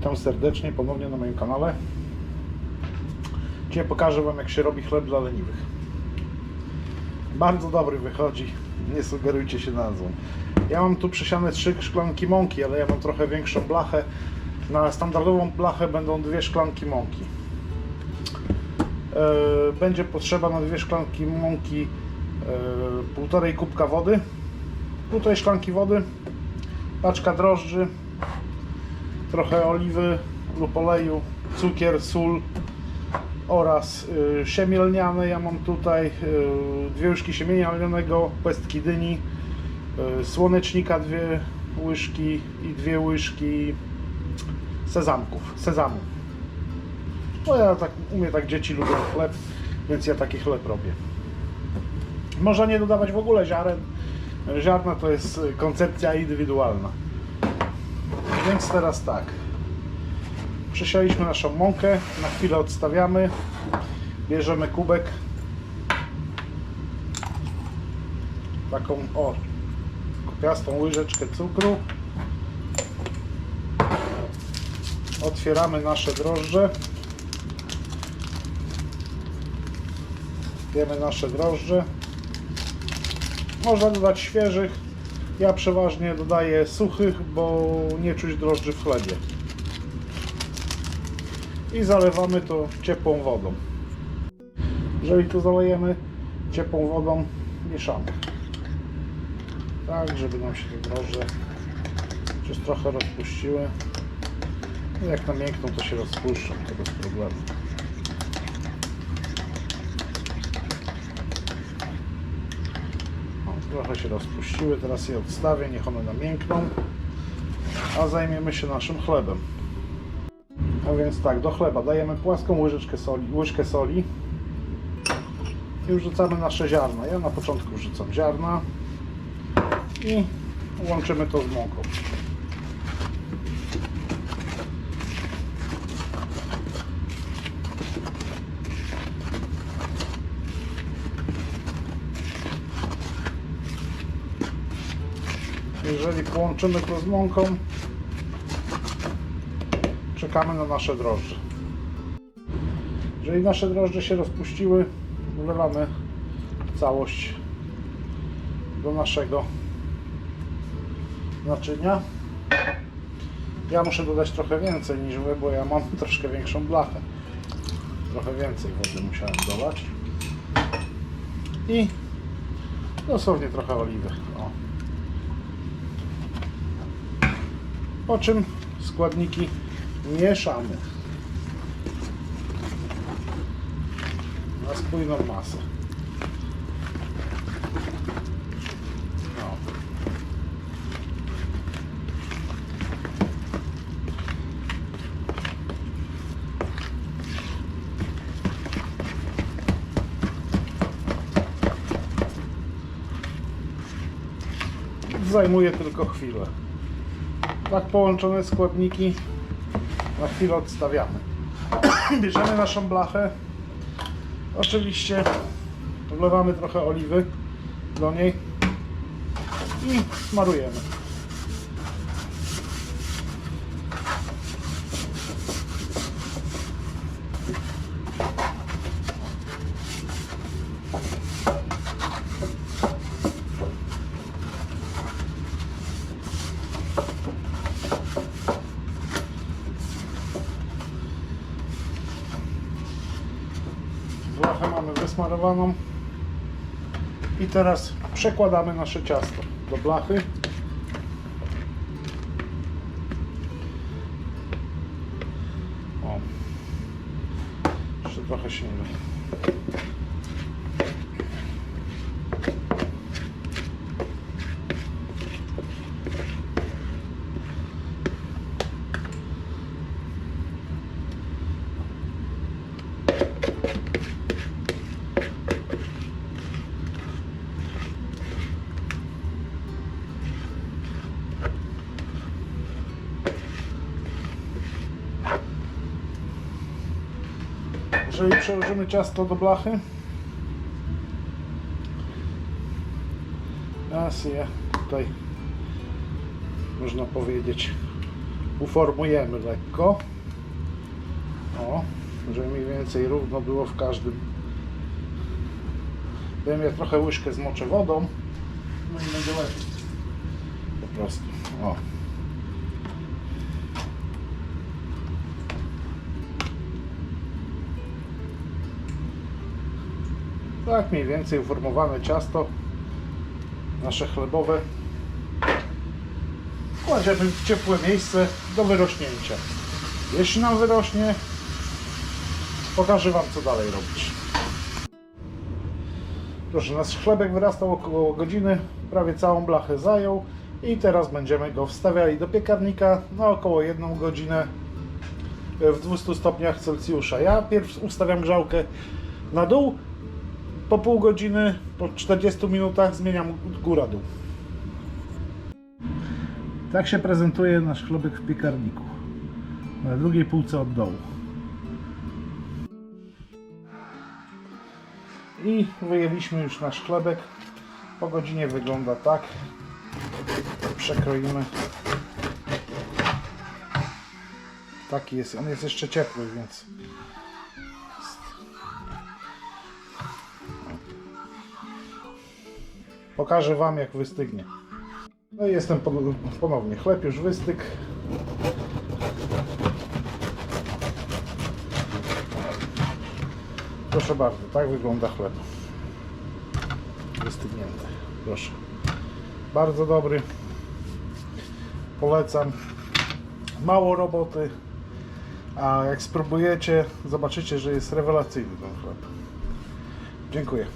Witam serdecznie ponownie na moim kanale. Dzisiaj pokażę Wam jak się robi chleb dla leniwych. Bardzo dobry wychodzi, nie sugerujcie się nazwą. Ja mam tu przesiane trzy szklanki mąki, ale ja mam trochę większą blachę. Na standardową blachę będą dwie szklanki mąki. E, Będzie potrzeba na dwie szklanki mąki e, półtorej kubka wody, półtorej szklanki wody, paczka drożdży, trochę oliwy lub oleju, cukier, sól oraz y, siemię lniane. Ja mam tutaj y, dwie łyżki siemienia lnianego, pestki dyni, y, słonecznika dwie łyżki i dwie łyżki sezamków, sezamu. No ja tak, u mnie tak dzieci lubią chleb, więc ja taki chleb robię. Można nie dodawać w ogóle ziaren. Ziarna to jest koncepcja indywidualna. Więc teraz tak. Przesialiśmy naszą mąkę, na chwilę odstawiamy. Bierzemy kubek. Taką o kopiastą łyżeczkę cukru. Otwieramy nasze drożdże. Wiemy nasze drożdże. Można dodać świeżych. Ja przeważnie dodaję suchych, bo nie czuć drożdży w chlebie. I zalewamy to ciepłą wodą. Jeżeli to zalejemy ciepłą wodą, mieszamy. Tak, żeby nam się te drożdże już trochę rozpuściły. No jak namiękną, to się rozpuszczą, to bez problemu. Trochę się rozpuściły, teraz je odstawię, niech one namiękną. A zajmiemy się naszym chlebem. A więc tak, do chleba dajemy płaską łyżeczkę soli, łyżkę soli i wrzucamy nasze ziarna. Ja na początku wrzucam ziarna i łączymy to z mąką. Jeżeli połączymy to z mąką, czekamy na nasze drożdże. Jeżeli nasze drożdże się rozpuściły, wlewamy całość do naszego naczynia. Ja muszę dodać trochę więcej niż wy, bo ja mam troszkę większą blachę. Trochę więcej wody musiałem dodać. I dosłownie trochę oliwy. O. Po czym składniki mieszamy na spójną masę. O. Zajmuje tylko chwilę. Tak połączone składniki na chwilę odstawiamy. Bierzemy naszą blachę. Oczywiście wlewamy trochę oliwy do niej i smarujemy. Blachę I teraz przekładamy nasze ciasto do blachy. O. Jeszcze trochę się Jeżeli przełożymy ciasto do blachy, teraz je tutaj, można powiedzieć, uformujemy lekko. O, żeby mniej więcej równo było w każdym. Dajmy ja trochę łyżkę zmoczę wodą. No i będzie lepiej. Po prostu. O. Tak mniej więcej uformowane ciasto nasze chlebowe kładziemy w ciepłe miejsce do wyrośnięcia. Jeśli nam wyrośnie, pokażę Wam co dalej robić. Proszę, nasz chlebek wyrastał około godziny, prawie całą blachę zajął i teraz będziemy go wstawiali do piekarnika na około jedną godzinę w 200 stopniach Celsjusza. Ja pierw ustawiam grzałkę na dół, po pół godziny, po 40 minutach zmieniam góra-dół. Tak się prezentuje nasz chlebek w piekarniku. Na drugiej półce od dołu. I wyjęliśmy już nasz chlebek. Po godzinie wygląda tak. Przekroimy. Taki jest. On jest jeszcze ciepły, więc Pokażę Wam jak wystygnie. No i jestem pon- ponownie. Chleb już wystygł. Proszę bardzo, tak wygląda chleb. Wystygnięty. Proszę. Bardzo dobry. Polecam. Mało roboty. A jak spróbujecie, zobaczycie, że jest rewelacyjny ten chleb. Dziękuję.